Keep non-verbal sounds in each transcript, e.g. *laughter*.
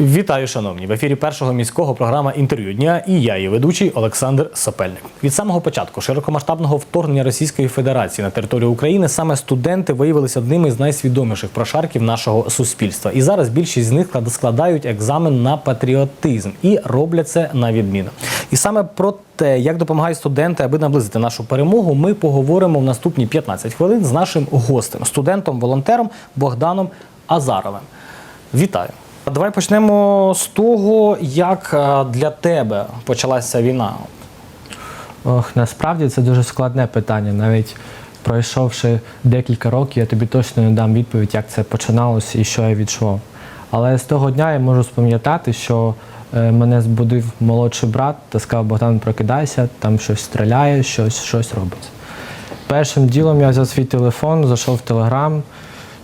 Вітаю, шановні! В ефірі першого міського програма інтерв'ю дня і я, її ведучий Олександр Сапельник. Від самого початку широкомасштабного вторгнення Російської Федерації на територію України саме студенти виявилися одними з найсвідоміших прошарків нашого суспільства. І зараз більшість з них складають екзамен на патріотизм і роблять це на відміну. І саме про те, як допомагають студенти, аби наблизити нашу перемогу, ми поговоримо в наступні 15 хвилин з нашим гостем, студентом-волонтером Богданом Азаровим. Вітаю! Давай почнемо з того, як е, для тебе почалася війна. Ох, насправді це дуже складне питання. Навіть пройшовши декілька років, я тобі точно не дам відповідь, як це починалося і що я відчував. Але з того дня я можу спам'ятати, що е, мене збудив молодший брат та сказав, Богдан, прокидайся, там щось стріляє, щось, щось робиться. Першим ділом я взяв свій телефон, зайшов в Телеграм,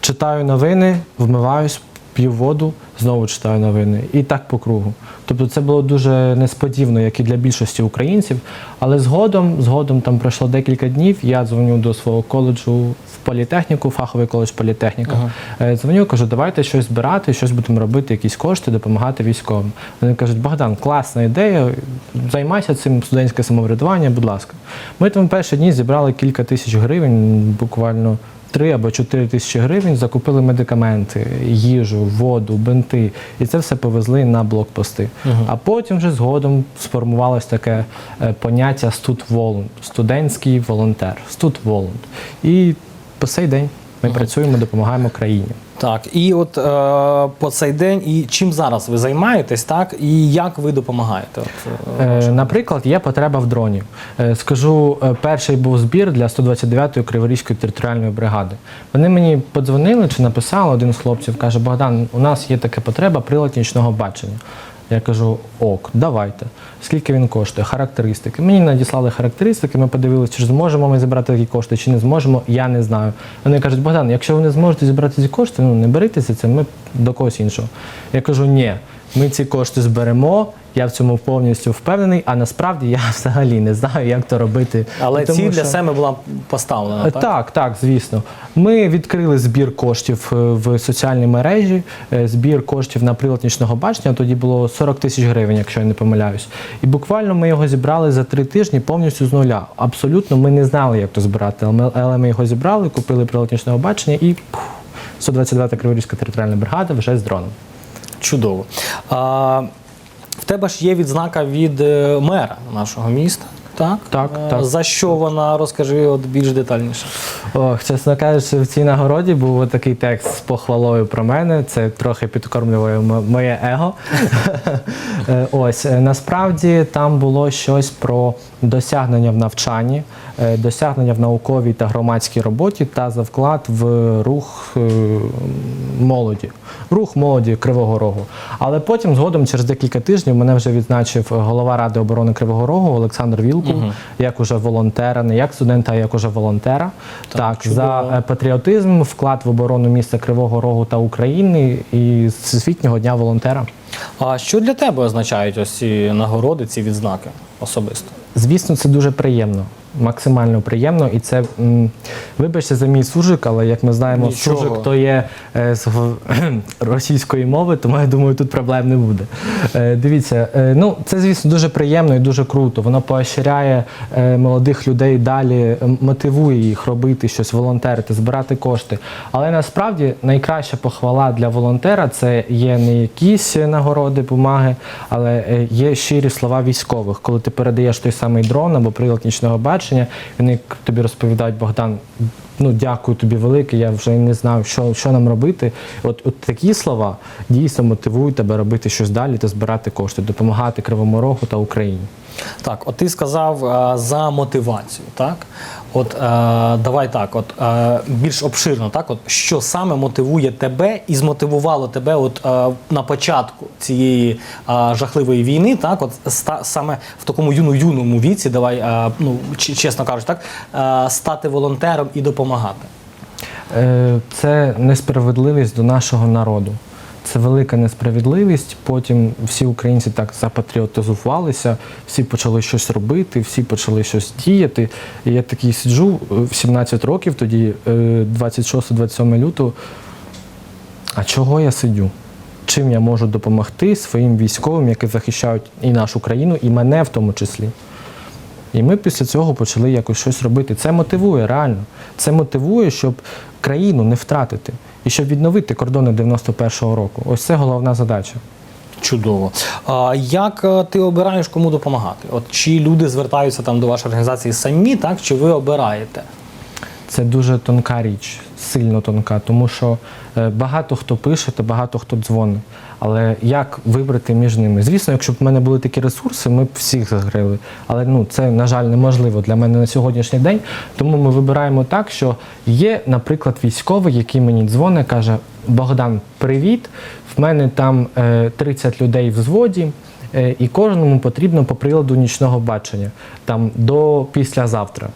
читаю новини, вмиваюсь, п'ю воду, знову читаю новини. І так по кругу. Тобто це було дуже несподівано, як і для більшості українців. Але згодом, згодом там пройшло декілька днів. Я дзвоню до свого коледжу в політехніку, фаховий коледж політехніка. Е, Дзвоню, кажу, давайте щось збирати, щось будемо робити, якісь кошти, допомагати військовим. Вони кажуть, Богдан, класна ідея, займайся цим студентське самоврядування, будь ласка. Ми там перші дні зібрали кілька тисяч гривень, буквально. 3 або 4 тисячі гривень закупили медикаменти, їжу, воду, бинти. І це все повезли на блокпости. А потім вже згодом сформувалось таке е, поняття студволонт, студентський волонтер, студволонт. І по сей день ми працюємо, допомагаємо країні. Так, і от е, по цей день, і чим зараз ви займаєтесь, так, і як ви допомагаєте? От, е, Е, Наприклад, є потреба в дроні. Е, Скажу, е, перший був збір для 129-ї Криворізької територіальної бригади. Вони мені подзвонили чи написали один з хлопців, каже: Богдан, у нас є така потреба прилад нічного бачення. Я кажу, ок, давайте. Скільки він коштує? Характеристики. Мені надіслали характеристики, ми подивилися, чи зможемо ми зібрати такі кошти, чи не зможемо, я не знаю. Вони кажуть, Богдан, якщо ви не зможете зібрати ці кошти, ну не берітеся це, ми до когось іншого. Я кажу, ні, ми ці кошти зберемо, я в цьому повністю впевнений, а насправді я *laughs* взагалі не знаю, як то робити. Але ціль для себе була поставлена, Е, так? Так, так, звісно. Ми відкрили збір коштів е, в соціальній мережі, е, збір коштів на прилад нічного бачення. Тоді було 40 тисяч гривень, якщо я не помиляюсь. І буквально ми його зібрали за три тижні повністю з нуля. Абсолютно ми не знали, як то збирати, але ми, його зібрали, купили прилад нічного бачення і пух, 129-та Криворізька територіальна бригада вже з дроном. Чудово. А, в тебе ж є відзнака від е, мера нашого міста. Так, Так, Е, так. За що вона розкажи от більш детальніше? Ох, чесно кажучи, в цій нагороді був такий текст з похвалою про мене. Це трохи підкормлює моє его. *laughs* Е, Ось насправді там було щось про досягнення в навчанні, досягнення в науковій та громадській роботі та за вклад в рух е, молоді, рух молоді Кривого Рогу. Але потім, згодом, через декілька тижнів, мене вже відзначив голова ради оборони Кривого Рогу Олександр Вілкул, як уже волонтера, не як студента, а як уже волонтера. Так, чудово. за е, патріотизм, вклад в оборону міста Кривого Рогу та України і з Всесвітнього дня волонтера. А що для тебе означають ось ці нагороди, ці відзнаки особисто? Звісно, це дуже приємно. Максимально приємно, і це м, вибачте за мій суржик, але як ми знаємо, Нічого. суржик то є е, з *clears throat* російської мови, тому я думаю, тут проблем не буде. Е, дивіться, е, ну це звісно дуже приємно і дуже круто. Воно поощряє е, молодих людей далі, е, мотивує їх робити щось, волонтерити, збирати кошти. Але насправді найкраща похвала для волонтера це є не якісь нагороди, бумаги, але е, є щирі слова військових, коли ти передаєш той самий дрон або прилад нічного бачення, вони тобі розповідають, Богдан. Ну, дякую тобі велике. Я вже не знаю, що, що нам робити. От, от такі слова дійсно мотивують тебе робити щось далі та збирати кошти, допомагати Кривому Рогу та Україні. Так, от ти сказав а, за мотивацію, так? От е, давай так, от е, більш обширно, так, от що саме мотивує тебе і змотивувало тебе, от е, на початку цієї е, жахливої війни, так, от ста, саме в такому юну юному віці, давай, е, ну чесно кажучи, так, е, стати волонтером і допомагати. Е, Це несправедливість до нашого народу. Це велика несправедливість. Потім всі українці так запатріотизувалися, всі почали щось робити, всі почали щось діяти. І я такий сиджу е, в 17 років, тоді е, 26-27 лютого. А чого я сидю? чим я можу допомогти своїм військовим, які захищають і нашу країну, і мене в тому числі. І ми після цього почали якось щось робити. Це мотивує реально. Це мотивує, щоб країну не втратити і щоб відновити кордони 91-го року. Ось це головна задача. Чудово. А як е, ти обираєш кому допомагати? От чи люди звертаються там до вашої організації самі, так чи ви обираєте? Це дуже тонка річ, сильно тонка, тому що е, багато хто пише та багато хто дзвонить. Але як вибрати між ними? Звісно, якщо б в мене були такі ресурси, ми б всіх загрили. Але ну це, на жаль, неможливо для мене на сьогоднішній день. Тому ми вибираємо так, що є, наприклад, військовий, який мені дзвонить, каже: Богдан, привіт! В мене там е, 30 людей в взводі. е, І кожному потрібно по приладу нічного бачення там до післязавтра.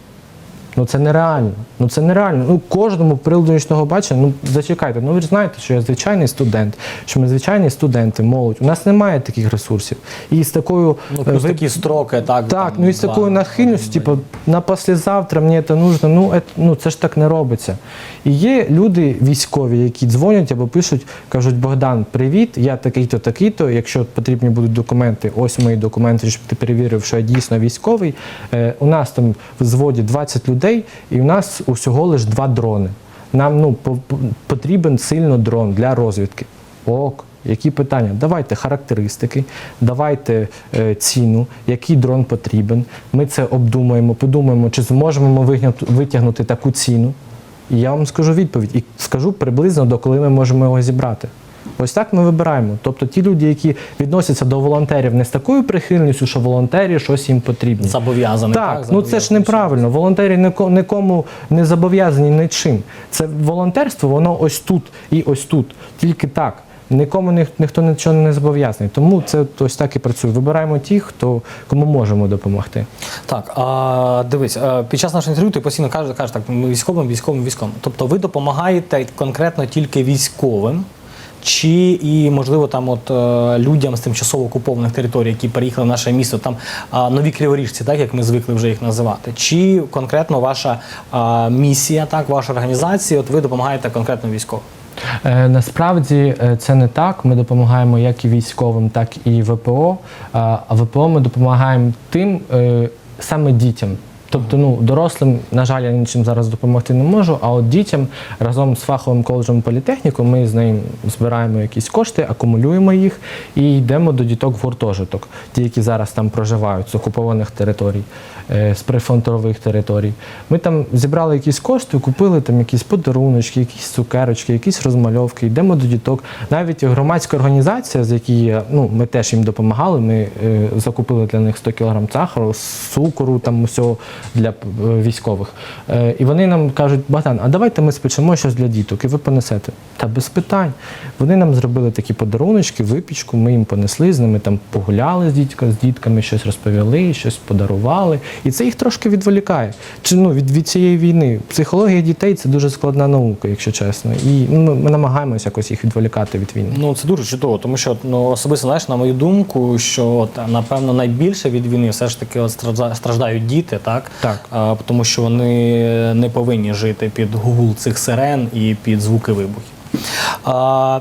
Ну це нереально. Ну це нереально. Ну кожному приладу нічного бачення, ну зачекайте. Ну ви ж знаєте, що я звичайний студент, що ми звичайні студенти, молодь. У нас немає таких ресурсів. І з такою Ну, е, плюс ви- такі строки, так. так, там, ну і з такою нахильністю, типу, на послезавтра мені це нужно, ну, ет- ну це ж так не робиться. І є люди військові, які дзвонять або пишуть, кажуть, Богдан, привіт, я такий-то, такий-то. Якщо потрібні будуть документи, ось мої документи, щоб ти перевірив, що я дійсно військовий. Е, у нас там в зводі 20 людей, і у нас усього лише два дрони. Нам ну, по- по- потрібен сильно дрон для розвідки. Ок. Які питання? Давайте характеристики, давайте е, ціну, який дрон потрібен. Ми це обдумаємо, подумаємо, чи зможемо ми витягнути таку ціну. І я вам скажу відповідь, і скажу приблизно до коли ми можемо його зібрати. Ось так ми вибираємо. Тобто ті люди, які відносяться до волонтерів не з такою прихильністю, що волонтері щось їм потрібно. Зобов'язаний. Так, ну це ж неправильно. Волонтери ніко- нікому не зобов'язані нічим. Це волонтерство, воно ось тут і ось тут. Тільки так. Нікому ніх- ніхто нічого не зобов'язаний. Тому це ось так і працює. Вибираємо ті, хто кому можемо допомогти. Так, а, дивись, під час нашого інтерв'ю ти постійно кажеш, кажеш так, ми військовим, військовим, військовим. Тобто ви допомагаєте конкретно тільки військовим, чи і, можливо, там от е, людям з тимчасово окупованих територій, які переїхали в наше місто, там нові криворіжці, так як ми звикли вже їх називати, чи конкретно ваша місія, так, ваша організація, от ви допомагаєте конкретно військовим? Е, насправді е, це не так. Ми допомагаємо як і військовим, так і ВПО. А ВПО ми допомагаємо тим саме дітям. Тобто, ну дорослим, на жаль, я нічим зараз допомогти не можу. А от дітям разом з фаховим коледжем політехніку ми з ним збираємо якісь кошти, акумулюємо їх і йдемо до діток в гуртожиток, ті, які зараз там проживають з окупованих територій, е, з прифронтових територій. Ми там зібрали якісь кошти, купили там якісь подаруночки, якісь цукерочки, якісь розмальовки. Йдемо до діток. Навіть громадська організація, з якої я, ну, ми теж їм допомагали. Ми е, закупили для них 100 кг сахару, цукору, там усього для е, військових. Е, і вони нам кажуть, Богдан, а давайте ми спечемо щось для діток, і ви понесете. Та без питань. Вони нам зробили такі подаруночки, випічку, ми їм понесли, з ними там погуляли з дітками, з дітками, щось розповіли, щось подарували. І це їх трошки відволікає. Чи ну від, від цієї війни? Психологія дітей це дуже складна наука, якщо чесно. І ну, ми, намагаємося якось їх відволікати від війни. Ну це дуже чудово, тому що ну особисто знаєш, на мою думку, що напевно найбільше від війни все ж таки страждають діти, так? Так. А, тому що вони не повинні жити під гул цих сирен і під звуки вибухів. А,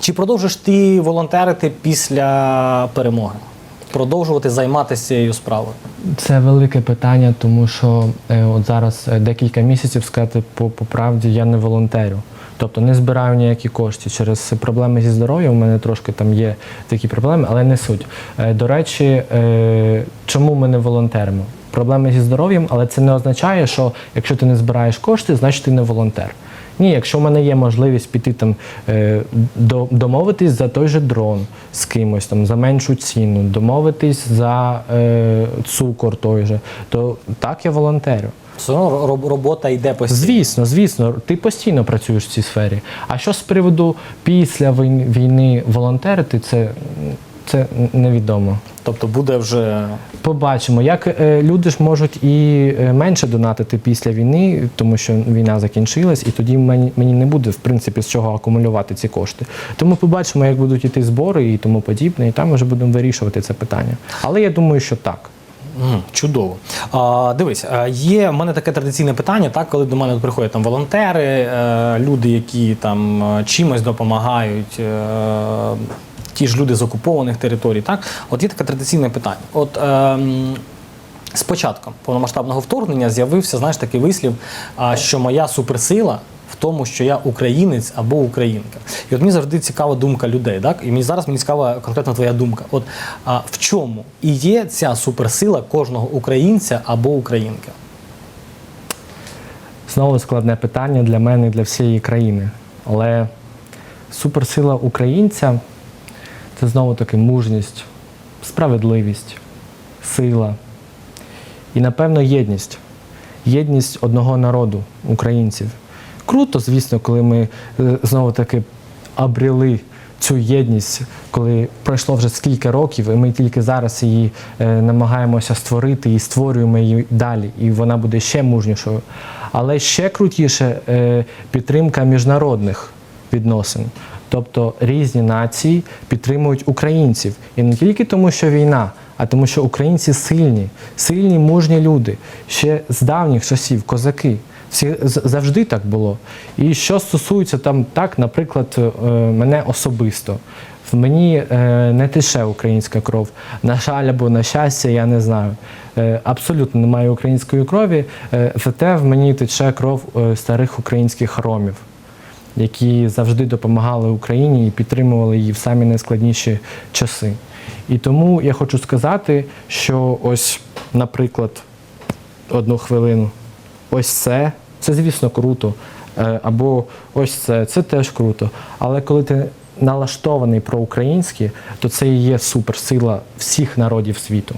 чи продовжиш ти волонтерити після перемоги? Продовжувати займатися цією справою? Це велике питання, тому що е, от зараз е, декілька місяців сказати по, по правді я не волонтерю. Тобто не збираю ніякі кошти. Через проблеми зі здоров'ям у мене трошки там є такі проблеми, але не суть. Е, До речі, е, чому ми не волонтеримо? Проблеми зі здоров'ям, але це не означає, що якщо ти не збираєш кошти, значить ти не волонтер. Ні, якщо в мене є можливість піти там е, до, домовитись за той же дрон з кимось, там за меншу ціну, домовитись за е, цукор той же, то так я волонтерю. Все одно робота йде постійно. Звісно, звісно, ти постійно працюєш в цій сфері. А що з приводу після війни волонтерити, це, це невідомо. Тобто буде вже Побачимо, як е, люди ж можуть і е, менше донатити після війни, тому що війна закінчилась, і тоді мені, мені не буде в принципі з чого акумулювати ці кошти. Тому побачимо, як будуть іти збори і тому подібне, і там вже будемо вирішувати це питання. Але я думаю, що так. Чудово. А, дивись, є в мене таке традиційне питання, так, коли до мене приходять там волонтери, е, люди, які там е, чимось допомагають, е, ті ж люди з окупованих територій. Так? От є таке традиційне питання. От, е, з початком повномасштабного вторгнення з'явився знаєш, такий вислів, що моя суперсила в тому, що я українець або українка. І от мені завжди цікава думка людей. Так? І мені зараз мені цікава конкретно твоя думка. От а, в чому і є ця суперсила кожного українця або українки? Знову складне питання для мене і для всієї країни. Але суперсила українця це знову таки мужність, справедливість, сила і, напевно, єдність. Єдність одного народу, українців. Круто, звісно, коли ми е, знову таки обріли цю єдність, коли пройшло вже скільки років, і ми тільки зараз її е, намагаємося створити і створюємо її далі, і вона буде ще мужнішою. Але ще крутіше е, підтримка міжнародних відносин. Тобто різні нації підтримують українців. І не тільки тому, що війна, а тому, що українці сильні, сильні, мужні люди. Ще з давніх часів, козаки. Всі завжди так було. І що стосується там, так, наприклад, е, мене особисто. В мені е, не тече українська кров. На жаль, або на щастя, я не знаю. Е, абсолютно немає української крові, зате в мені тече кров старих українських ромів які завжди допомагали Україні і підтримували її в самі найскладніші часи. І тому я хочу сказати, що ось, наприклад, одну хвилину, ось це, це звісно круто. Е, Або ось це, це теж круто. Але коли ти налаштований проукраїнськи, то це і є суперсила всіх народів світу.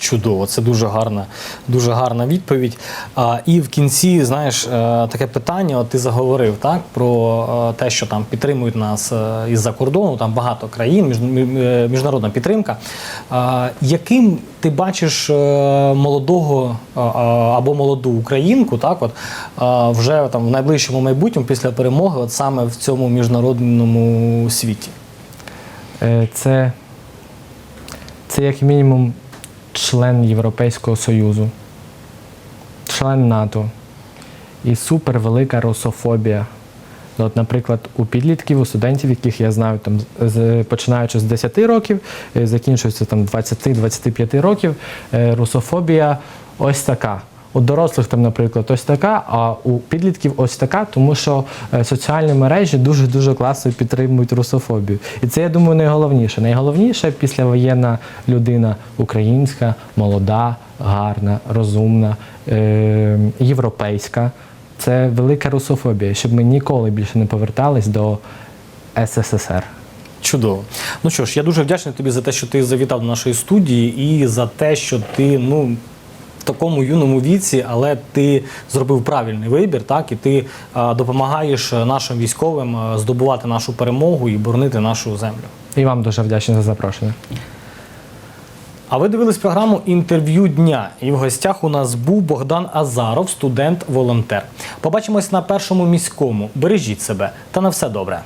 Чудово, це дуже гарна, дуже гарна відповідь. А, і в кінці, знаєш, е, таке питання. От ти заговорив так про е, те, що там підтримують нас е, із-за кордону, там багато країн, між, мі- міжнародна підтримка. А, яким ти бачиш молодого або молоду українку, так от вже там в найближчому майбутньому після перемоги, от саме в цьому міжнародному світі? Це, це як мінімум член Європейського Союзу, член НАТО і супервелика русофобія. От, наприклад, у підлітків, у студентів, яких я знаю, там, починаючи з 10 років, е, закінчується там 20-25 років, е, русофобія ось така. У дорослих там, наприклад, ось така, а у підлітків ось така, тому що е, соціальні мережі дуже дуже класно підтримують русофобію. І це я думаю найголовніше. Найголовніше післявоєнна людина українська, молода, гарна, розумна, е- європейська. Це велика русофобія, щоб ми ніколи більше не повертались до СССР. Чудово. Ну що ж, я дуже вдячний тобі за те, що ти завітав до нашої студії, і за те, що ти ну. В такому юному віці, але ти зробив правильний вибір, так і ти допомагаєш нашим військовим здобувати нашу перемогу і боронити нашу землю. І вам дуже вдячний за запрошення. А ви дивились програму інтерв'ю дня, і в гостях у нас був Богдан Азаров, студент-волонтер. Побачимось на першому міському. Бережіть себе та на все добре.